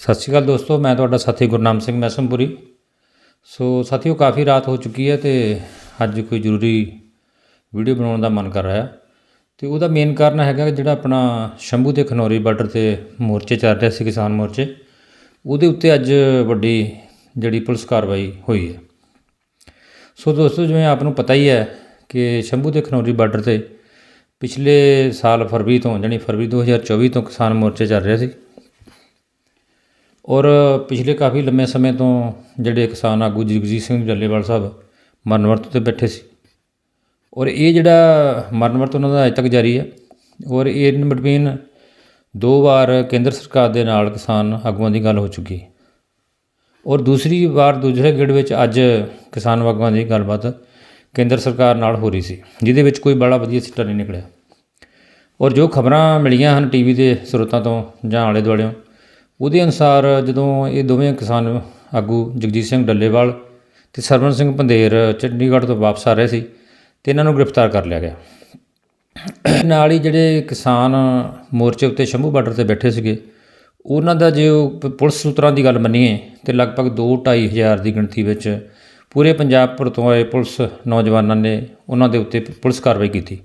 ਸਤਿ ਸ਼੍ਰੀ ਅਕਾਲ ਦੋਸਤੋ, ਮੈਂ ਤੁਹਾਡਾ ਸਾਥੀ ਗੁਰਨਾਮ ਸਿੰਘ ਮੈਸਮਪੁਰੀ। ਸੋ ਸਾਥੀਓ, ਕਾਫੀ ਰਾਤ ਹੋ ਚੁੱਕੀ ਹੈ ਤੇ ਅੱਜ ਕੋਈ ਜ਼ਰੂਰੀ ਵੀਡੀਓ ਬਣਾਉਣ ਦਾ ਮਨ ਕਰ ਰਿਹਾ। ਤੇ ਉਹਦਾ ਮੇਨ ਕਾਰਨ ਹੈਗਾ ਕਿ ਜਿਹੜਾ ਆਪਣਾ ਸ਼ੰਭੂ ਤੇ ਖਨੌਰੀ ਬਾਰਡਰ ਤੇ ਮੋਰਚੇ ਚੱਲ ਰਿਹਾ ਸੀ ਕਿਸਾਨ ਮੋਰਚੇ, ਉਹਦੇ ਉੱਤੇ ਅੱਜ ਵੱਡੀ ਜਿਹੜੀ ਪੁਲਿਸ ਕਾਰਵਾਈ ਹੋਈ ਹੈ। ਸੋ ਦੋਸਤੋ, ਜਿਵੇਂ ਆਪ ਨੂੰ ਪਤਾ ਹੀ ਹੈ ਕਿ ਸ਼ੰਭੂ ਤੇ ਖਨੌਰੀ ਬਾਰਡਰ ਤੇ ਪਿਛਲੇ ਸਾਲ ਫਰਵਰੀ ਤੋਂ, ਜਾਣੀ ਫਰਵਰੀ 2024 ਤੋਂ ਕਿਸਾਨ ਮੋਰਚੇ ਚੱਲ ਰਿਹਾ ਸੀ। ਔਰ ਪਿਛਲੇ ਕਾਫੀ ਲੰਮੇ ਸਮੇਂ ਤੋਂ ਜਿਹੜੇ ਕਿਸਾਨ ਆਗੂ ਜਗਜੀਤ ਸਿੰਘ ਜੱਲੇਵਾਲ ਸਾਹਿਬ ਮਰਨ ਵਰਤ ਤੇ ਬੈਠੇ ਸੀ। ਔਰ ਇਹ ਜਿਹੜਾ ਮਰਨ ਵਰਤ ਉਹਨਾਂ ਦਾ ਅਜੇ ਤੱਕ ਜਾਰੀ ਹੈ ਔਰ ਇਨ ਬਿਟਵੀਨ ਦੋ ਵਾਰ ਕੇਂਦਰ ਸਰਕਾਰ ਦੇ ਨਾਲ ਕਿਸਾਨ ਆਗੂਆਂ ਦੀ ਗੱਲ ਹੋ ਚੁੱਕੀ ਔਰ ਦੂਸਰੀ ਵਾਰ ਦੂਜੇ ਗੇੜ ਵਿੱਚ ਅੱਜ ਕਿਸਾਨ ਆਗੂਆਂ ਦੀ ਗੱਲਬਾਤ ਕੇਂਦਰ ਸਰਕਾਰ ਨਾਲ ਹੋ ਰਹੀ ਸੀ, ਜਿਹਦੇ ਵਿੱਚ ਕੋਈ ਬੜਾ ਵਧੀਆ ਸਿੱਟਾ ਨਹੀਂ ਨਿਕਲਿਆ। ਔਰ ਜੋ ਖਬਰਾਂ ਮਿਲੀਆਂ ਹਨ ਟੀਵੀ ਦੇ ਸਰੋਤਾਂ ਤੋਂ ਜਾਂ ਆਲੇ ਦੁਆਲਿਓਂ ਉਹਦੇ ਅਨੁਸਾਰ ਜਦੋਂ ਇਹ ਦੋਵੇਂ ਕਿਸਾਨ ਆਗੂ ਜਗਜੀਤ ਸਿੰਘ ਡੱਲੇਵਾਲ ਤੇ ਸਰਵਨ ਸਿੰਘ ਪੰਧੇਰ ਚੰਡੀਗੜ੍ਹ ਤੋਂ ਵਾਪਸ ਆ ਰਹੇ ਸੀ ਤੇ ਇਹਨਾਂ ਨੂੰ ਗ੍ਰਿਫਤਾਰ ਕਰ ਲਿਆ ਗਿਆ। ਨਾਲ ਹੀ ਜਿਹੜੇ ਕਿਸਾਨ ਮੋਰਚੇ ਉੱਤੇ ਸ਼ੰਭੂ ਬਾਰਡਰ ਤੇ ਬੈਠੇ ਸੀਗੇ, ਉਹਨਾਂ ਦਾ ਜੇ ਉਹ ਪੁਲਿਸ ਸੂਤਰਾਂ ਦੀ ਗੱਲ ਮੰਨੀਏ ਤੇ ਲਗਭਗ 2-2.5 ਹਜ਼ਾਰ ਦੀ ਗਿਣਤੀ ਵਿੱਚ ਪੂਰੇ ਪੰਜਾਬ ਭਰ ਤੋਂ ਆਏ ਪੁਲਿਸ ਨੌਜਵਾਨਾਂ ਨੇ ਉਹਨਾਂ ਦੇ ਉੱਤੇ ਪੁਲਿਸ ਕਾਰਵਾਈ ਕੀਤੀ,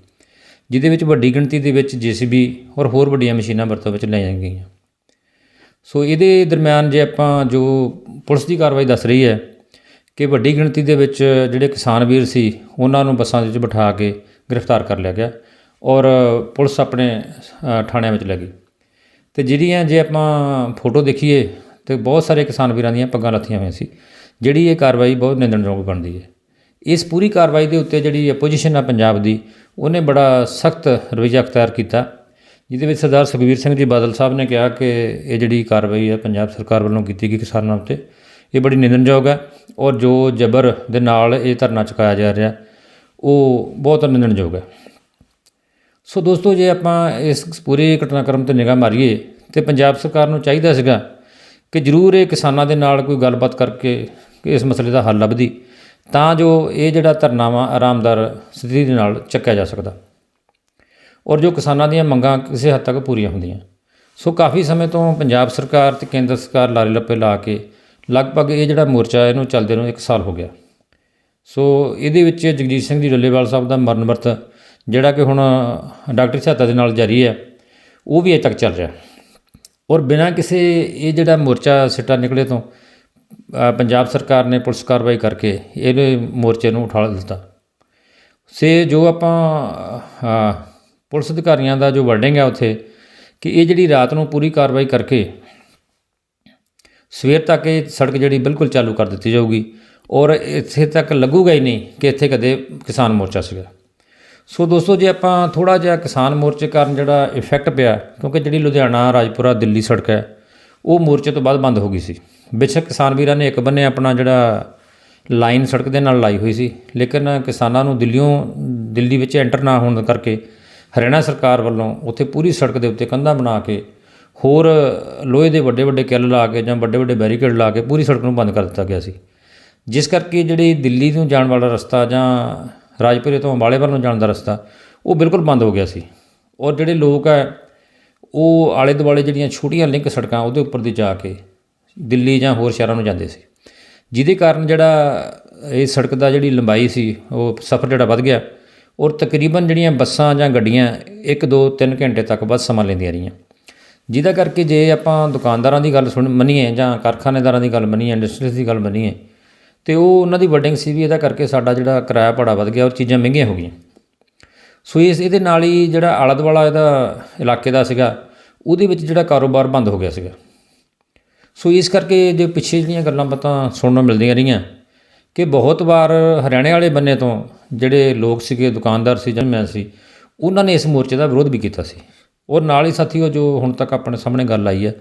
ਜਿਹਦੇ ਵਿੱਚ ਵੱਡੀ ਗਿਣਤੀ ਦੇ ਵਿੱਚ ਜੀਸੀਬੀ ਔਰ ਹੋਰ ਵੱਡੀਆਂ ਮਸ਼ੀਨਾਂ ਵਰਤੋਂ ਵਿੱਚ ਲਿਆਈਆਂ ਗਈਆਂ। ਸੋ ਇਹਦੇ ਦਰਮਿਆਨ ਜੇ ਆਪਾਂ ਜੋ ਪੁਲਿਸ ਦੀ ਕਾਰਵਾਈ ਦੱਸ ਰਹੀ ਹੈ ਕਿ ਵੱਡੀ ਗਿਣਤੀ ਦੇ ਵਿੱਚ ਜਿਹੜੇ ਕਿਸਾਨ ਵੀਰ ਸੀ, ਉਹਨਾਂ ਨੂੰ ਬੱਸਾਂ ਦੇ ਵਿੱਚ ਬਿਠਾ ਕੇ ਗ੍ਰਿਫਤਾਰ ਕਰ ਲਿਆ ਗਿਆ ਔਰ ਪੁਲਿਸ ਆਪਣੇ ਥਾਣਿਆਂ ਵਿੱਚ ਲੈ ਗਈ। ਤੇ ਜਿਹੜੀਆਂ ਜੇ ਆਪਾਂ ਫੋਟੋ ਦੇਖੀਏ, ਤੇ ਬਹੁਤ ਸਾਰੇ ਕਿਸਾਨ ਵੀਰਾਂ ਦੀਆਂ ਪੱਗਾਂ ਲੱਥੀਆਂ ਹੋਈਆਂ ਸੀ, ਜਿਹੜੀ ਇਹ ਕਾਰਵਾਈ ਬਹੁਤ ਨਿੰਦਣਯੋਗ ਬਣਦੀ ਹੈ। ਇਸ ਪੂਰੀ ਕਾਰਵਾਈ ਦੇ ਉੱਤੇ ਜਿਹੜੀ ਆਪੋਜੀਸ਼ਨ ਆ ਪੰਜਾਬ ਦੀ, ਉਹਨੇ ਬੜਾ ਸਖਤ ਰਵੱਈਆ ਅਖਤਿਆਰ ਕੀਤਾ। ਜਿਹਦੇ ਵਿੱਚ ਸਰਦਾਰ ਸੁਖਬੀਰ ਸਿੰਘ ਜੀ ਬਾਦਲ ਸਾਹਿਬ ਨੇ ਕਿਹਾ ਕਿ ਇਹ ਜਿਹੜੀ ਕਾਰਵਾਈ ਹੈ ਪੰਜਾਬ ਸਰਕਾਰ ਵੱਲੋਂ ਕੀਤੀ ਗਈ ਕਿਸਾਨਾਂ ਉੱਤੇ, ਇਹ ਬੜੀ ਨਿੰਦਣਯੋਗ ਹੈ ਔਰ ਜੋ ਜ਼ਬਰ ਦੇ ਨਾਲ ਇਹ ਧਰਨਾ ਚੁਕਾਇਆ ਜਾ ਰਿਹਾ, ਉਹ ਬਹੁਤ ਨਿੰਦਣਯੋਗ ਹੈ। ਸੋ ਦੋਸਤੋ, ਜੇ ਆਪਾਂ ਇਸ ਪੂਰੇ ਘਟਨਾਕ੍ਰਮ ਤੇ ਨਿਗਾਹ ਮਾਰੀਏ ਤੇ ਪੰਜਾਬ ਸਰਕਾਰ ਨੂੰ ਚਾਹੀਦਾ ਸੀਗਾ ਕਿ ਜ਼ਰੂਰ ਇਹ ਕਿਸਾਨਾਂ ਦੇ ਨਾਲ ਕੋਈ ਗੱਲਬਾਤ ਕਰਕੇ ਇਸ ਮਸਲੇ ਦਾ ਹੱਲ ਲੱਭਦੀ ਤਾਂ ਜੋ ਇਹ ਜਿਹੜਾ ਧਰਨਾ ਵਾ ਆਰਾਮਦਾਰ ਸਥਿਤੀ ਦੇ ਨਾਲ ਚੱਕਿਆ ਜਾ ਸਕਦਾ। ਔਰ ਜੋ ਕਿਸਾਨਾਂ ਦੀਆਂ ਮੰਗਾਂ ਕਿਸੇ ਹੱਦ ਤੱਕ ਪੂਰੀਆਂ ਹੁੰਦੀਆਂ। ਸੋ ਕਾਫੀ ਸਮੇਂ ਤੋਂ ਪੰਜਾਬ ਸਰਕਾਰ ਤੇ ਕੇਂਦਰ ਸਰਕਾਰ ਲਾਰੇ ਲੱਪੇ ਲਾ ਕੇ ਲਗਭਗ ਇਹ ਜਿਹੜਾ ਮੋਰਚਾ ਇਹਨੂੰ ਚੱਲਦੇ ਨੂੰ 1 ਸਾਲ ਹੋ ਗਿਆ। ਸੋ ਇਹਦੇ ਵਿੱਚ ਜਗਜੀਤ ਸਿੰਘ ਜੀ ਡੱਲੇਵਾਲ ਸਾਹਿਬ ਦਾ ਮਰਨ ਵਰਤ, ਜਿਹੜਾ ਕਿ ਹੁਣ ਡਾਕਟਰ ਸਹਾਇਤਾ ਦੇ ਨਾਲ ਜਾਰੀ ਹੈ, ਉਹ ਵੀ ਅਜੇ ਤੱਕ ਚੱਲ ਰਿਹਾ। ਔਰ ਬਿਨਾਂ ਕਿਸੇ ਇਹ ਜਿਹੜਾ ਮੋਰਚਾ ਸਿੱਟਾ ਨਿਕਲੇ ਤੋਂ ਪੰਜਾਬ ਸਰਕਾਰ ਨੇ ਪੁਲਿਸ ਕਾਰਵਾਈ ਕਰਕੇ ਇਹਦੇ ਮੋਰਚੇ ਨੂੰ ਉਠਾਲ ਦਿੱਤਾ। ਸੇ ਜੋ ਆਪਾਂ ਪੁਲਿਸ ਅਧਿਕਾਰੀਆਂ ਦਾ ਜੋ ਵਰਡਿੰਗ ਹੈ ਉੱਥੇ, ਕਿ ਇਹ ਜਿਹੜੀ ਰਾਤ ਨੂੰ ਪੂਰੀ ਕਾਰਵਾਈ ਕਰਕੇ ਸਵੇਰ ਤੱਕ ਇਹ ਸੜਕ ਜਿਹੜੀ ਬਿਲਕੁਲ ਚਾਲੂ ਕਰ ਦਿੱਤੀ ਜਾਊਗੀ ਔਰ ਇੱਥੇ ਤੱਕ ਲੱਗੂਗਾ ਹੀ ਨਹੀਂ ਕਿ ਇੱਥੇ ਕਦੇ ਕਿਸਾਨ ਮੋਰਚਾ ਸੀਗਾ। ਸੋ ਦੋਸਤੋ, ਜੇ ਆਪਾਂ ਥੋੜਾ ਜਿਹਾ ਕਿਸਾਨ ਮੋਰਚੇ ਕਾਰਨ ਜਿਹੜਾ ਇਫੈਕਟ ਪਿਆ, ਕਿਉਂਕਿ ਜਿਹੜੀ ਲੁਧਿਆਣਾ, ਰਾਜਪੁਰਾ, ਦਿੱਲੀ ਸੜਕ ਹੈ, ਉਹ ਮੋਰਚੇ ਤੋਂ ਬਾਅਦ ਬੰਦ ਹੋ ਗਈ ਸੀ। ਬੇਸ਼ੱਕ ਕਿਸਾਨ ਵੀਰਾਂ ਨੇ ਇੱਕ ਬੰਨੇ ਆਪਣਾ ਜਿਹੜਾ ਲਾਈਨ ਸੜਕ ਦੇ ਨਾਲ ਲਾਈ ਹੋਈ ਸੀ, ਲੇਕਿਨ ਕਿਸਾਨਾਂ ਨੂੰ ਦਿੱਲੀੋਂ ਦਿੱਲੀ ਵਿੱਚ ਐਂਟਰ ਨਾ ਹੋਣ ਕਰਕੇ ਹਰਿਆਣਾ ਸਰਕਾਰ ਵੱਲੋਂ ਉੱਥੇ ਪੂਰੀ ਸੜਕ ਦੇ ਉੱਤੇ ਕੰਧਾਂ ਬਣਾ ਕੇ ਹੋਰ ਲੋਹੇ ਦੇ ਵੱਡੇ ਵੱਡੇ ਕਿੱਲ ਲਾ ਕੇ ਜਾਂ ਵੱਡੇ ਵੱਡੇ ਬੈਰੀਕੇਡ ਲਾ ਕੇ ਪੂਰੀ ਸੜਕ ਨੂੰ ਬੰਦ ਕਰ ਦਿੱਤਾ ਗਿਆ ਸੀ। ਜਿਸ ਕਰਕੇ ਜਿਹੜੀ ਦਿੱਲੀ ਨੂੰ ਜਾਣ ਵਾਲਾ ਰਸਤਾ ਜਾਂ ਰਾਜਪੁਰੇ ਤੋਂ ਅੰਬਾਲੇ ਵੱਲ ਨੂੰ ਜਾਣ ਦਾ ਰਸਤਾ, ਉਹ ਬਿਲਕੁਲ ਬੰਦ ਹੋ ਗਿਆ ਸੀ। ਔਰ ਜਿਹੜੇ ਲੋਕ ਹੈ, ਉਹ ਆਲੇ ਦੁਆਲੇ ਜਿਹੜੀਆਂ ਛੋਟੀਆਂ ਲਿੰਕ ਸੜਕਾਂ ਉਹਦੇ ਉੱਪਰ ਦੀ ਜਾ ਕੇ ਦਿੱਲੀ ਜਾਂ ਹੋਰ ਸ਼ਹਿਰਾਂ ਨੂੰ ਜਾਂਦੇ ਸੀ। ਜਿਹਦੇ ਕਾਰਨ ਜਿਹੜਾ ਇਹ ਸੜਕ ਦਾ ਜਿਹੜੀ ਲੰਬਾਈ ਸੀ, ਉਹ ਸਫ਼ਰ ਜਿਹੜਾ ਵੱਧ ਗਿਆ। ਔਰ ਤਕਰੀਬਨ ਜਿਹੜੀਆਂ ਬੱਸਾਂ ਜਾਂ ਗੱਡੀਆਂ 1 2 3 ਘੰਟੇ ਤੱਕ ਵੱਧ ਸਮਾਂ ਲੈਂਦੀਆਂ ਰਹੀਆਂ। ਜਿਹਦਾ ਕਰਕੇ ਜੇ ਆਪਾਂ ਦੁਕਾਨਦਾਰਾਂ ਦੀ ਗੱਲ ਸੁਣ, ਮੰਨੀਏ ਜਾਂ ਕਾਰਖਾਨੇਦਾਰਾਂ ਦੀ ਗੱਲ ਮੰਨੀਏ ਇੰਡਸਟਰੀਜ਼ ਦੀ ਗੱਲ ਮੰਨੀਏ, ਤੇ ਉਹ ਉਹਨਾਂ ਦੀ ਵਰਡਿੰਗ ਸੀ ਵੀ ਇਹਦਾ ਕਰਕੇ ਸਾਡਾ ਜਿਹੜਾ ਕਿਰਾਇਆ ਭਾੜਾ ਵੱਧ ਗਿਆ ਔਰ ਚੀਜ਼ਾਂ ਮਹਿੰਗੀਆਂ ਹੋ ਗਈਆਂ। ਸੋ ਇਸ, ਇਹਦੇ ਨਾਲ ਹੀ ਜਿਹੜਾ ਆਲਾ ਦੁਆਲਾ ਇਹਦਾ ਇਲਾਕੇ ਦਾ ਸੀਗਾ, ਉਹਦੇ ਵਿੱਚ ਜਿਹੜਾ ਕਾਰੋਬਾਰ ਬੰਦ ਹੋ ਗਿਆ ਸੀਗਾ। ਸੋ ਇਸ ਕਰਕੇ ਜੇ ਪਿੱਛੇ ਜਿਹੜੀਆਂ ਗੱਲਾਂ ਬਾਤਾਂ ਸੁਣਨ ਨੂੰ ਮਿਲਦੀਆਂ ਰਹੀਆਂ ਕਿ ਬਹੁਤ ਵਾਰ ਹਰਿਆਣੇ ਵਾਲੇ ਬੰਨੇ ਤੋਂ ਜਿਹੜੇ ਲੋਕ ਸੀਗੇ, ਦੁਕਾਨਦਾਰ ਸੀ ਜਨਮੈਨ ਸੀ, ਉਹਨਾਂ ਨੇ ਇਸ ਮੋਰਚੇ ਦਾ ਵਿਰੋਧ ਵੀ ਕੀਤਾ ਸੀ। ਔਰ ਨਾਲ ਹੀ ਸਾਥੀਓ, ਜੋ ਹੁਣ ਤੱਕ ਆਪਣੇ ਸਾਹਮਣੇ ਗੱਲ ਆਈ ਹੈ,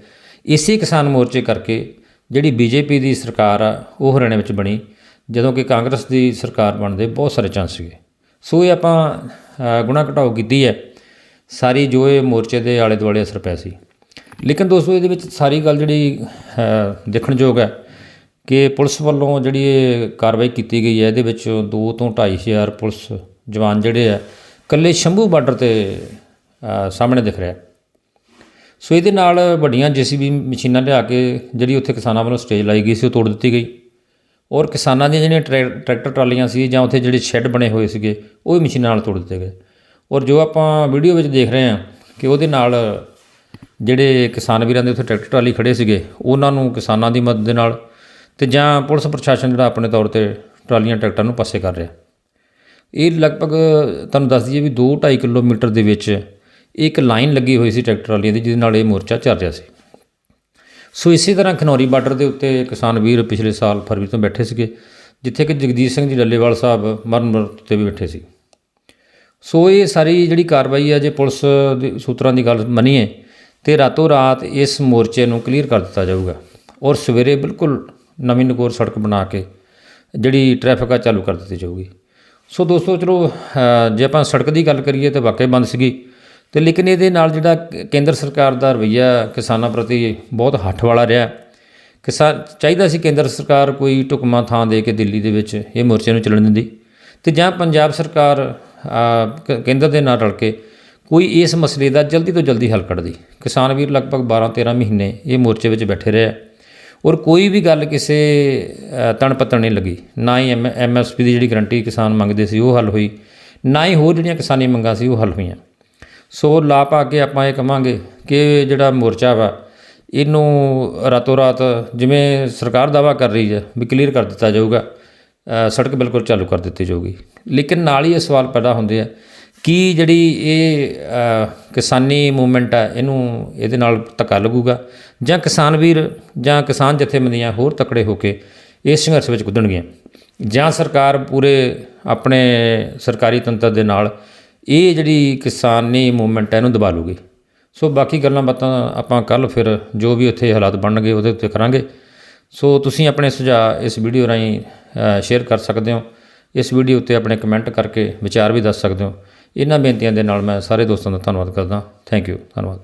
ਇਸੇ ਕਿਸਾਨ ਮੋਰਚੇ ਕਰਕੇ ਜਿਹੜੀ ਬੀਜੇਪੀ ਦੀ ਸਰਕਾਰ ਆ, ਉਹ ਹਰਿਆਣੇ ਵਿੱਚ ਬਣੀ, ਜਦੋਂ ਕਿ ਕਾਂਗਰਸ ਦੀ ਸਰਕਾਰ ਬਣਦੇ ਬਹੁਤ ਸਾਰੇ ਚਾਂਸ ਸੀਗੇ। ਸੋ ਇਹ ਆਪਾਂ ਗੁਣਾ ਘਟਾਓ ਕੀਤੀ ਹੈ। ਸਾਰੀ ਜੋ ਇਹ ਮੋਰਚੇ ਦੇ ਆਲੇ ਦੁਆਲੇ ਅਸਰ ਪਿਆ ਸੀ। ਲੇਕਿਨ ਦੋਸਤੋ, ਇਹਦੇ ਵਿੱਚ ਸਾਰੀ ਗੱਲ ਜਿਹੜੀ ਦੇਖਣਯੋਗ ਹੈ ਕਿ ਪੁਲਿਸ ਵੱਲੋਂ ਜਿਹੜੀ ਇਹ ਕਾਰਵਾਈ ਕੀਤੀ ਗਈ ਹੈ, ਇਹਦੇ ਵਿੱਚ 2 ਤੋਂ 2.5 ਹਜ਼ਾਰ ਪੁਲਿਸ ਜਵਾਨ ਜਿਹੜੇ ਆ, ਇਕੱਲੇ ਸ਼ੰਭੂ ਬਾਰਡਰ ਤੇ ਸਾਹਮਣੇ ਦਿਖ ਰਿਹਾ ਸੋ ਇਹਦੇ ਨਾਲ ਵੱਡੀਆਂ ਜੀਸੀਬੀ ਮਸ਼ੀਨਾਂ ਲਿਆ ਕੇ ਜਿਹੜੀ ਉੱਥੇ ਕਿਸਾਨਾਂ ਵੱਲੋਂ ਸਟੇਜ ਲਾਈ ਗਈ ਸੀ, ਉਹ ਤੋੜ ਦਿੱਤੀ ਗਈ। ਔਰ ਕਿਸਾਨਾਂ ਦੀਆਂ ਜਿਹੜੀਆਂ ਟਰੈ- ਟਰੈਕਟਰ ਟਰਾਲੀਆਂ ਸੀ ਜਾਂ ਉੱਥੇ ਜਿਹੜੇ ਸ਼ੈੱਡ ਬਣੇ ਹੋਏ ਸੀਗੇ, ਉਹ ਵੀ ਮਸ਼ੀਨਾਂ ਨਾਲ ਤੋੜ ਦਿੱਤੇ ਗਏ। ਔਰ ਜੋ ਆਪਾਂ ਵੀਡੀਓ ਵਿੱਚ ਦੇਖ ਰਹੇ ਹਾਂ ਕਿ ਉਹਦੇ ਨਾਲ ਜਿਹੜੇ ਕਿਸਾਨ ਵੀਰਾਂ ਦੇ ਉੱਥੇ ਟਰੈਕਟਰ ਟਰਾਲੀ ਖੜੇ ਸੀਗੇ, ਉਹਨਾਂ ਨੂੰ ਕਿਸਾਨਾਂ ਦੀ ਮਦਦ ਦੇ ਨਾਲ ਤੇ ਜਾਂ ਪੁਲਿਸ ਪ੍ਰਸ਼ਾਸਨ ਜਿਹੜਾ ਆਪਣੇ ਤੌਰ ਤੇ ਟਰਾਲੀਆਂ ਟਰੈਕਟਰਾਂ ਨੂੰ ਪਾਸੇ ਕਰ ਰਿਹਾ। ਇਹ ਲਗਭਗ ਤੁਹਾਨੂੰ ਦੱਸ ਦਈਏ ਵੀ 2.5 ਕਿਲੋਮੀਟਰ ਦੇ ਵਿੱਚ ਇੱਕ ਲਾਈਨ ਲੱਗੀ ਹੋਈ ਸੀ ਟਰੈਕਟਰ ਵਾਲੀਆਂ ਦੀ, ਜਿਹਦੇ ਨਾਲ ਇਹ ਮੋਰਚਾ ਚੱਲ ਰਿਹਾ ਸੀ। ਸੋ ਇਸੇ ਤਰ੍ਹਾਂ ਖਨੌਰੀ ਬਾਰਡਰ ਦੇ ਉੱਤੇ ਕਿਸਾਨ ਵੀਰ ਪਿਛਲੇ ਸਾਲ ਫਰਵਰੀ ਤੋਂ ਬੈਠੇ ਸੀਗੇ, ਜਿੱਥੇ ਕਿ ਜਗਦੀਸ਼ ਸਿੰਘ ਜੀ ਡੱਲੇਵਾਲ ਸਾਹਿਬ ਮਰਨ ਮਰਤ ਤੇ ਵੀ ਬੈਠੇ ਸੀ। ਸੋ ਇਹ ਸਾਰੀ ਜਿਹੜੀ ਕਾਰਵਾਈ ਹੈ ਜੇ ਪੁਲਿਸ ਦੇ ਸੂਤਰਾਂ ਦੀ ਗੱਲ ਮੰਨੀਏ, ਤੇ ਰਾਤੋਂ ਰਾਤ ਇਸ ਮੋਰਚੇ ਨੂੰ ਕਲੀਅਰ ਕਰ ਦਿੱਤਾ ਜਾਊਗਾ। ਔਰ ਸਵੇਰੇ ਬਿਲਕੁਲ ਨਵੀਂ ਨਗੋਰ ਸੜਕ ਬਣਾ ਕੇ ਜਿਹੜੀ ਟ੍ਰੈਫਿਕ ਆ ਚਾਲੂ ਕਰ ਦਿੱਤੀ ਜਾਊਗੀ। ਸੋ ਦੋਸਤੋ, ਚਲੋ ਜੇ ਆਪਾਂ ਸੜਕ ਦੀ ਗੱਲ ਕਰੀਏ ਤਾਂ ਵਾਕਈ ਬੰਦ ਸੀਗੀ ਤੇ ਲੇਕਿਨ ਇਹਦੇ ਨਾਲ ਜਿਹੜਾ ਕੇਂਦਰ ਸਰਕਾਰ ਦਾ ਰਵੱਈਆ ਕਿਸਾਨਾਂ ਪ੍ਰਤੀ ਬਹੁਤ ਹੱਠ ਵਾਲਾ ਰਿਹਾ। ਕਿਸਾਨ, ਚਾਹੀਦਾ ਸੀ ਕੇਂਦਰ ਸਰਕਾਰ ਕੋਈ ਢੁਕਮਾ ਥਾਂ ਦੇ ਕੇ ਦਿੱਲੀ ਦੇ ਵਿੱਚ ਇਹ ਮੋਰਚੇ ਨੂੰ ਚੱਲਣ ਦਿੰਦੀ ਤੇ ਜਾਂ ਪੰਜਾਬ ਸਰਕਾਰ ਕੇਂਦਰ ਦੇ ਨਾਲ ਰਲ ਕੇ ਕੋਈ ਇਸ ਮਸਲੇ ਦਾ ਜਲਦੀ ਤੋਂ ਜਲਦੀ ਹੱਲ ਕੱਢਦੀ ਕਿਸਾਨ ਵੀਰ ਲਗਭਗ 12 13 ਮਹੀਨੇ ਇਹ ਮੋਰਚੇ ਵਿੱਚ ਬੈਠੇ ਰਹੇ ਔਰ ਕੋਈ ਵੀ ਗੱਲ ਕਿਸੇ ਤਣ ਪੱਤਣ ਨਹੀਂ ਲੱਗੀ। ਨਾ ਹੀ ਐਮਐਸਪੀ ਦੀ ਜਿਹੜੀ ਗਰੰਟੀ ਕਿਸਾਨ ਮੰਗਦੇ ਸੀ ਉਹ ਹੱਲ ਹੋਈ। ਨਾ ਹੀ ਹੋਰ ਜਿਹੜੀਆਂ ਕਿਸਾਨੀ ਮੰਗਾਂ ਸੀ ਉਹ ਹੱਲ ਹੋਈਆਂ। ਸੋ ਲਾ ਪਾ ਕੇ ਆਪਾਂ ਇਹ ਕਹਾਂਗੇ ਕਿ ਜਿਹੜਾ ਮੋਰਚਾ ਵਾ, ਇਹਨੂੰ ਰਾਤੋਂ ਰਾਤ ਜਿਵੇਂ ਸਰਕਾਰ ਦਾਵਾ ਕਰ ਰਹੀ ਹੈ ਵੀ ਕਲੀਅਰ ਕਰ ਦਿੱਤਾ ਜਾਊਗਾ ਸੜਕ ਬਿਲਕੁਲ ਚਾਲੂ ਕਰ ਦਿੱਤੀ ਜਾਊਗੀ। ਲੇਕਿਨ ਨਾਲ ਹੀ ਇਹ ਸਵਾਲ ਪੈਦਾ ਹੁੰਦੇ ਆ ਕੀ ਜਿਹੜੀ ਇਹ ਕਿਸਾਨੀ ਮੂਵਮੈਂਟ ਆ, ਇਹਨੂੰ ਇਹਦੇ ਨਾਲ ਧੱਕਾ ਲੱਗੂਗਾ? ਜਾਂ ਕਿਸਾਨ ਵੀਰ ਜਾਂ ਕਿਸਾਨ ਜਥੇਬੰਦੀਆਂ ਹੋਰ ਤਕੜੇ ਹੋ ਕੇ ਇਸ ਸੰਘਰਸ਼ ਵਿੱਚ ਕੁੱਦਣਗੀਆਂ ਜਾਂ ਸਰਕਾਰ ਪੂਰੇ ਆਪਣੇ ਸਰਕਾਰੀ ਤੰਤਰ ਦੇ ਨਾਲ ਇਹ ਜਿਹੜੀ ਕਿਸਾਨੀ ਮੂਵਮੈਂਟ ਹੈ ਇਹਨੂੰ ਦਬਾ ਲੂਗੀ? ਸੋ ਬਾਕੀ ਗੱਲਾਂ ਬਾਤਾਂ ਆਪਾਂ ਕੱਲ ਫਿਰ ਜੋ ਵੀ ਉੱਥੇ ਹਾਲਾਤ ਬਣਨਗੇ, ਉਹਦੇ ਉੱਤੇ ਕਰਾਂਗੇ। ਸੋ ਤੁਸੀਂ ਆਪਣੇ ਸੁਝਾਅ ਇਸ ਵੀਡੀਓ ਰਾਹੀਂ ਸ਼ੇਅਰ ਕਰ ਸਕਦੇ ਹੋ। ਇਸ ਵੀਡੀਓ ਉੱਤੇ ਆਪਣੇ ਕਮੈਂਟ ਕਰਕੇ ਵਿਚਾਰ ਵੀ ਦੱਸ ਸਕਦੇ ਹੋ। ਇਹਨਾਂ ਬੇਨਤੀਆਂ ਦੇ ਨਾਲ ਮੈਂ ਸਾਰੇ ਦੋਸਤਾਂ ਦਾ ਧੰਨਵਾਦ ਕਰਦਾ। ਥੈਂਕ ਯੂ ਧੰਨਵਾਦ।